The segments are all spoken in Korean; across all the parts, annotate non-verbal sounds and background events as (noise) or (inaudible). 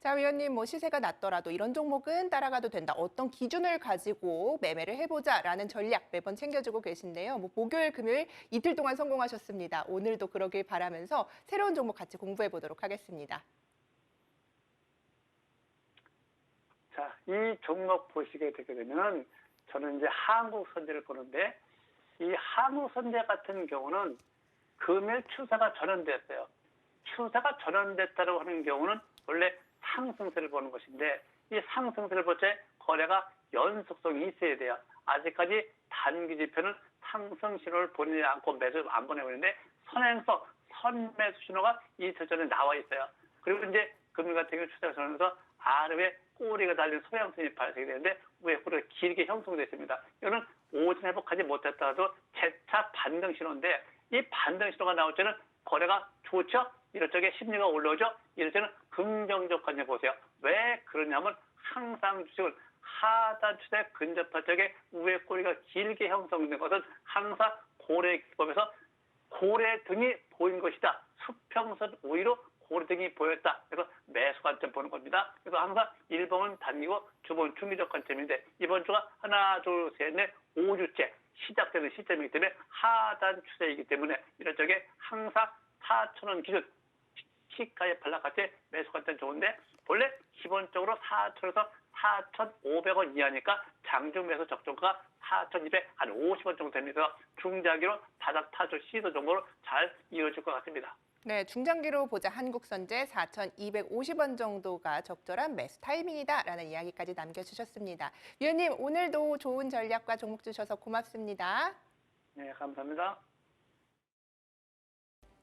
자, 위원님 뭐 시세가 낮더라도 이런 종목은 따라가도 된다. 어떤 기준을 가지고 매매를 해보자라는 전략 매번 챙겨주고 계신데요. 뭐 목요일, 금요일 이틀 동안 성공하셨습니다. 오늘도 그러길 바라면서 새로운 종목 같이 공부해 보도록 하겠습니다. 자, 이 종목 보시게 되게 되면 저는 이제 한국 선제를 보는데 이 한국 선제 같은 경우는 금일 추세가 전환됐어요. 추세가 전환됐다고 하는 경우는 원래 상승세를 보는 것인데 이 상승세를 볼 때 거래가 연속성이 있어야 돼요. 아직까지 단기 지표는 상승 신호를 보내지 않고 매수 안 보내고 있는데 선행서 선매수 신호가 이 저전에 나와 있어요. 그리고 이제 금일 같은 경우 추세가 전환해서 아래에 꼬리가 달린 소양선이 발생이 되는데 위에 꼬리가 길게 형성됐습니다. 이거는 오전 회복하지 못했다도 재차 반등 신호인데 이 반등 신호가 나올 때는 거래가 좋죠? 이럴 적에 심리가 올라오죠? 이럴 때는 긍정적 관점 보세요. 왜 그러냐면 항상 주식을 하단 추세 근접할 적에 위에 꼬리가 길게 형성된 것은 항상 고래 기법에서 고래 등이 보인 것이다. 수평선 우위로 고래 등이 보였다. 그래서 매수 관점 보는 겁니다. 그래서 항상 1번은 단기고 주번 중기적 관점인데 이번 주가 하나, 둘, 셋, 넷, 5주째 시작되는 시점이기 때문에 하단 추세이기 때문에 이럴 적에 항상 4천원 기준 시가에 발락할 매수 관점 좋은데 본래 기본적으로 4천에서 4,500원 이하니까 장중 매수 적정가 4,200, 한 50원 정도 됩니다. 중장기로 바닥 타조 시도 정도로 잘 이어질 것 같습니다. 네, 중장기로 보자 한국선제 4,250원 정도가 적절한 매수 타이밍이다라는 이야기까지 남겨주셨습니다. 위원님 오늘도 좋은 전략과 종목 주셔서 고맙습니다. 네, 감사합니다.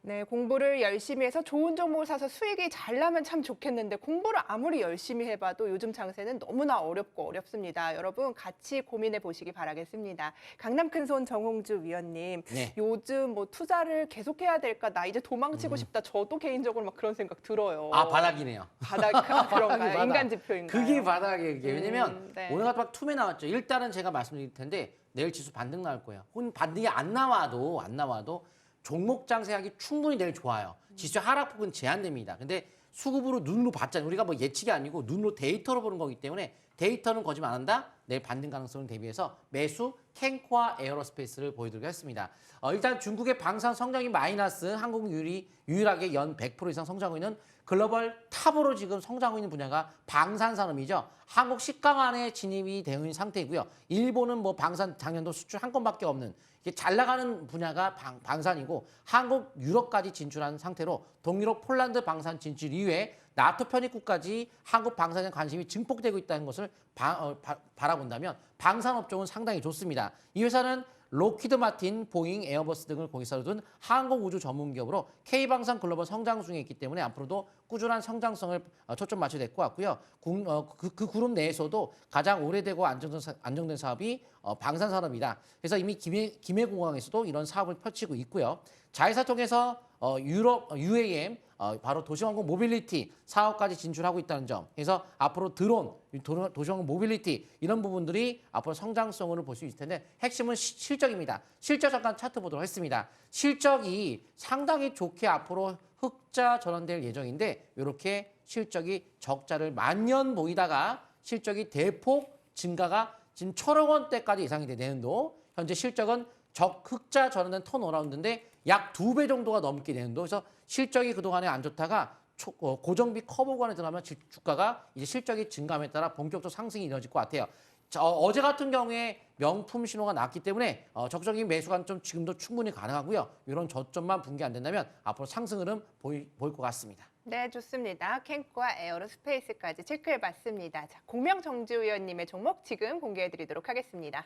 네, 공부를 열심히 해서 좋은 종목을 사서 수익이 잘 나면 참 좋겠는데 공부를 아무리 열심히 해봐도 요즘 장세는 너무나 어렵고 어렵습니다. 여러분 같이 고민해 보시기 바라겠습니다. 강남 큰손 정홍주 위원님, 네. 요즘 뭐 투자를 계속해야 될까? 나 이제 도망치고 싶다. 저도 개인적으로 막 그런 생각 들어요. 음. 아 바닥이네요. 바닥 (laughs) 그런가요? 바닥. 인간 지표인가요? 그게 바닥이에요. 이게. 왜냐면 음, 네. 오늘 같은 막 투매 나왔죠. 일단은 제가 말씀드릴 텐데 내일 지수 반등 나올 거예요. 혹은 반등이 안 나와도 안 나와도 종목 장세하기 충분히 내일 좋아요. 지수 하락폭은 제한됩니다. 근데 수급으로 눈으로 봤잖아요. 우리가 뭐 예측이 아니고 눈으로 데이터로 보는 거기 때문에 데이터는 거짓말 안 한다. 내일 반등 가능성을 대비해서 매수 캔코와 에어로스페이스를 보여드리겠습니다. 어, 일단 중국의 방산 성장이 마이너스, 한국 유리 유일하게 연 100% 이상 성장하고 있는 글로벌 탑으로 지금 성장하고 있는 분야가 방산 산업이죠. 한국 10강 안에 진입이 되어 있는 상태이고요. 일본은 뭐 방산 작년도 수출 한 건밖에 없는 이게 잘 나가는 분야가 방, 방산이고 한국 유럽까지 진출한 상태로 동유럽 폴란드 방산 진출 이후에 나토 편입국까지 한국 방산에 관심이 증폭되고 있다는 것을 바, 어, 바, 바라본다면 방산업종은 상당히 좋습니다. 이 회사는 로키드 마틴, 보잉, 에어버스 등을 공개사로 둔 항공 우주 전문 기업으로 K방산 글로벌 성장 중에 있기 때문에 앞으로도 꾸준한 성장성을 어, 초점 맞춰야 될 것 같고요. 국- 어, 그, 그 그룹 내에서도 가장 오래되고 안정된, 사- 안정된 사업이 어, 방산 산업이다. 그래서 이미 김해, 김해공항에서도 이런 사업을 펼치고 있고요. 자회사 통해서 어, 유럽, 어, UAM, 어, 바로 도시항공 모빌리티 사업까지 진출하고 있다는 점. 그래서 앞으로 드론, 도- 도시항공 모빌리티 이런 부분들이 앞으로 성장성을 볼 수 있을 텐데 핵심은 시- 실적입니다. 실적 잠깐 차트 보도록 하겠습니다. 실적이 상당히 좋게 앞으로 흑자 전환될 예정인데 이렇게 실적이 적자를 만년 보이다가 실적이 대폭 증가가 지금 천억 원대까지 예상이 돼 내년도 현재 실적은 적 흑자 전환된 턴어라운드인데 약 두 배 정도가 넘게 내년도 그래서 실적이 그동안에 안 좋다가 초- 어, 고정비 커브 구간에 들어가면 지- 주가가 이제 실적이 증감에 따라 본격적으로 상승이 이루어질 것 같아요. 자, 어, 어제 같은 경우에 명품 신호가 났기 때문에 어, 적극적인 매수 관점 지금도 충분히 가능하고요. 이런 저점만 붕괴 안 된다면 앞으로 상승 흐름 보일 것 같습니다. 네, 좋습니다. 캔과 에어로스페이스까지 체크해 봤습니다. 자, 공명 정주 위원님의 종목 지금 공개해 드리도록 하겠습니다.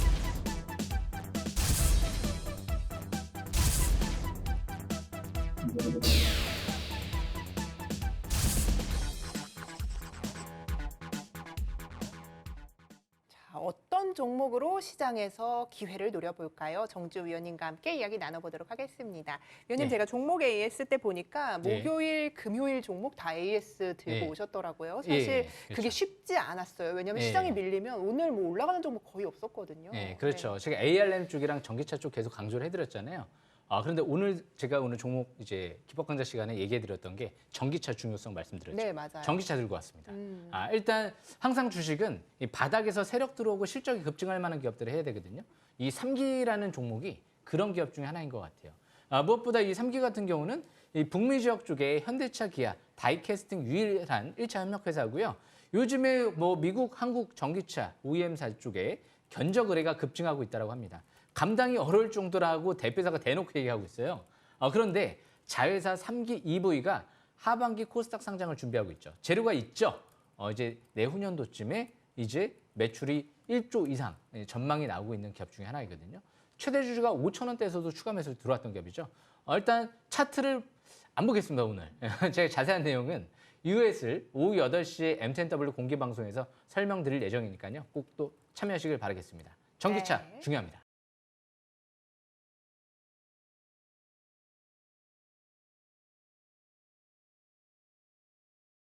종목으로 시장에서 기회를 노려볼까요? 정주 위원님과 함께 이야기 나눠보도록 하겠습니다. 위원님 네. 제가 종목 AS 때 보니까 네. 목요일, 금요일 종목 다 AS 들고 예. 오셨더라고요. 예, 사실 예, 그렇죠. 그게 쉽지 않았어요. 왜냐하면 예. 시장이 밀리면 오늘 뭐 올라가는 종목 거의 없었거든요. 네, 그렇죠. 제가 ARM 쪽이랑 전기차 쪽 계속 강조를 해드렸잖아요. 아 그런데 오늘 제가 오늘 종목 이제 기법 강좌 시간에 얘기해 드렸던 게 전기차 중요성 말씀드렸죠. 네, 맞아요. 전기차 들고 왔습니다. 음. 아 일단 항상 주식은 이 바닥에서 세력 들어오고 실적이 급증할 만한 기업들을 해야 되거든요. 이 3기라는 종목이 그런 기업 중에 하나인 것 같아요. 아, 무엇보다 이 3기 같은 경우는 이 북미 지역 쪽에 현대차, 기아, 다이캐스팅 유일한 1차 협력 회사고요. 요즘에 뭐 미국, 한국 전기차 OEM사 쪽에 견적 의뢰가 급증하고 있다고 합니다. 감당이 어려울 정도라고 대표사가 대놓고 얘기하고 있어요. 아, 그런데 자회사 3기 EV가 하반기 코스닥 상장을 준비하고 있죠. 재료가 있죠. 어, 이제 내후년도쯤에 이제 매출이 1조 이상 예, 전망이 나오고 있는 기업 중에 하나이거든요. 최대 주주가 5천 원대에서도 추가 매수로 들어왔던 기업이죠. 어, 일단 차트를 안 보겠습니다 오늘. (laughs) 제가 자세한 내용은 US를 오후 8시에 M10W 공개 방송에서 설명드릴 예정이니까요. 꼭 또 참여하시길 바라겠습니다. 전기차 네. 중요합니다.